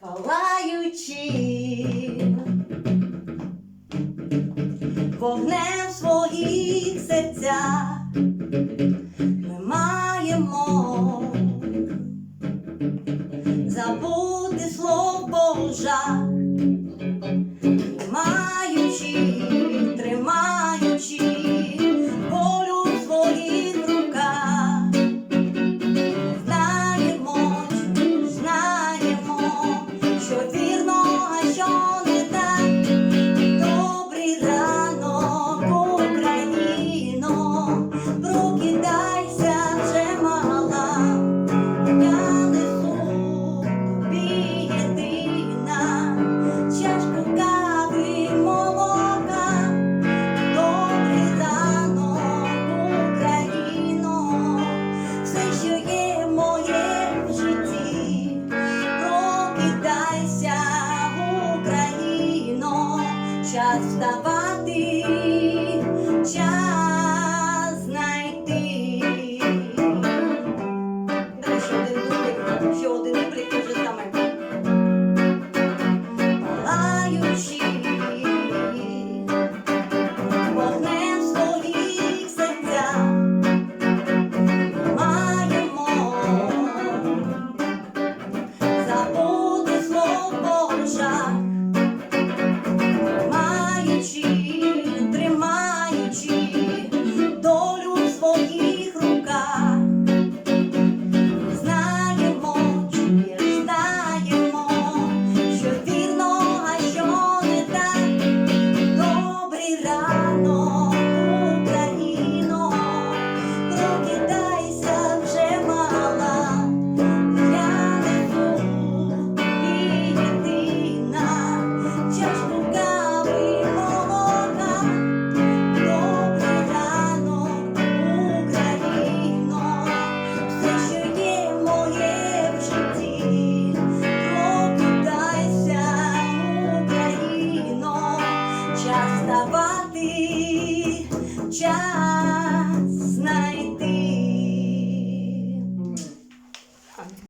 палаючим вогнем своїх серця ми маємо забути слово Божа. вставати, час знайти. Далі ще один дублик, ще один дублик, те же саме.